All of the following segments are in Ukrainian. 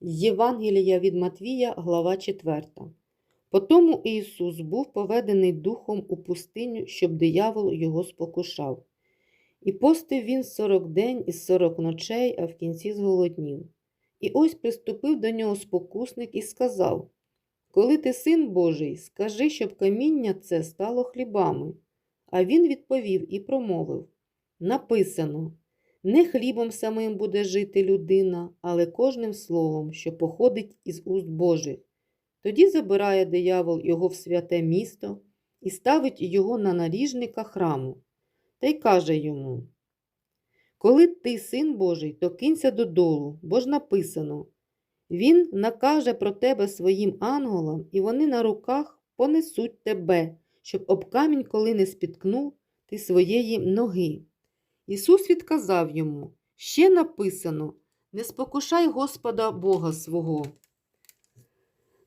Євангелія від Матвія, глава 4. Потому Ісус був поведений духом у пустиню, щоб диявол його спокушав. І постив він сорок день і сорок ночей, а в кінці зголоднів. І ось приступив до нього спокусник і сказав: Коли ти син Божий, скажи, щоб каміння це стало хлібами. А він відповів і промовив: Написано: не хлібом самим буде жити людина, але кожним словом, що походить із уст Божих. Тоді забирає диявол його в святе місто і ставить його на наріжника храму, та й каже йому: Коли ти син Божий, то кинься додолу, бо ж написано: Він накаже про тебе своїм ангелам, і вони на руках понесуть тебе, щоб об камінь, коли не спіткнув ти своєї ноги. Ісус відказав йому: Ще написано: Не спокушай Господа Бога свого.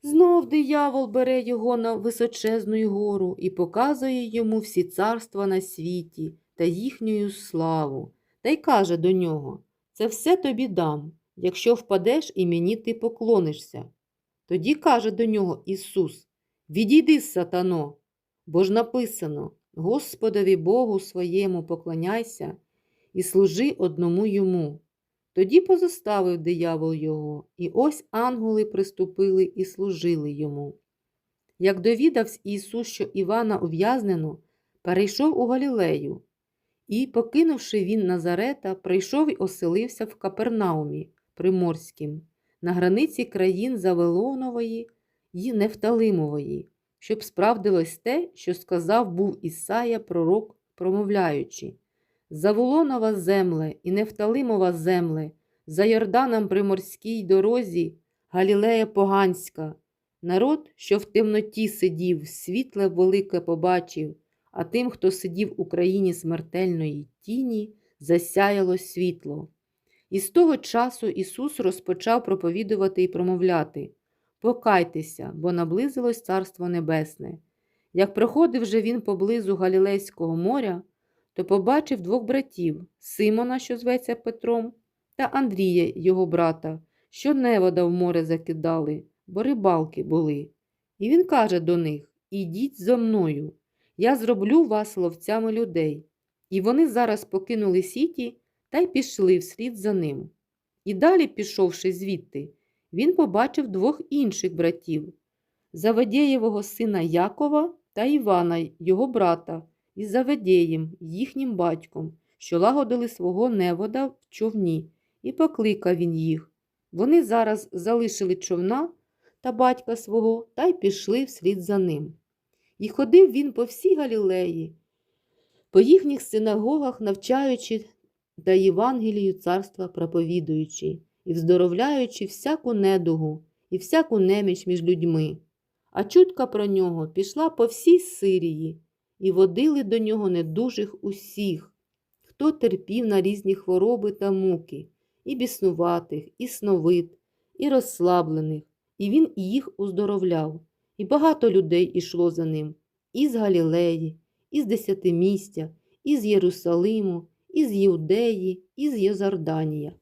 Знов диявол бере його на височезну гору і показує йому всі царства на світі та їхню славу, та й каже до нього: Це все тобі дам, якщо впадеш і мені ти поклонишся. Тоді каже до нього Ісус: Відійди, сатано, бо ж написано: Господові Богу своєму поклоняйся і служи одному йому. Тоді позоставив диявол його, і ось ангели приступили і служили йому. Як довідався Ісус, що Івана ув'язнено, перейшов у Галілею, і, покинувши він Назарета, прийшов і оселився в Капернаумі Приморським, на границі країн Завелонової й Нефталимової, щоб справдилось те, що сказав був Ісая пророк, промовляючи. Заволонова земле і Нефталимова земле, за Йорданом приморській дорозі, Галілея Поганська, народ, що в темноті сидів, світле велике побачив, а тим, хто сидів у країні смертельної тіні, засяяло світло. І з того часу Ісус розпочав проповідувати і промовляти Покайтеся, бо наблизилось Царство Небесне. Як проходив же він поблизу Галілейського моря, то побачив двох братів Симона, що зветься Петром, та Андрія, його брата, що невода в море закидали, бо рибалки були. І він каже до них Ідіть зо мною, я зроблю вас ловцями людей. І вони зараз покинули сіті та й пішли вслід за ним. І далі, пішовши звідти, він побачив двох інших братів Заведєєвого сина Якова та Івана, його брата із Заведєєм, їхнім батьком, що лагодили свого невода в човні, і покликав він їх. Вони зараз залишили човна та батька свого та й пішли вслід за ним. І ходив він по всій Галілеї, по їхніх синагогах, навчаючи та Євангелію царства проповідуючи, і вздоровляючи всяку недугу і всяку неміч між людьми. А чутка про нього пішла по всій Сирії, і водили до нього недужих усіх, хто терпів на різні хвороби та муки, і біснуватих, і сновид, і розслаблених, і він їх уздоровляв, і багато людей ішло за ним, і з Галілеї, і з Десятимістя, і з Єрусалиму, і з Юдеї, і.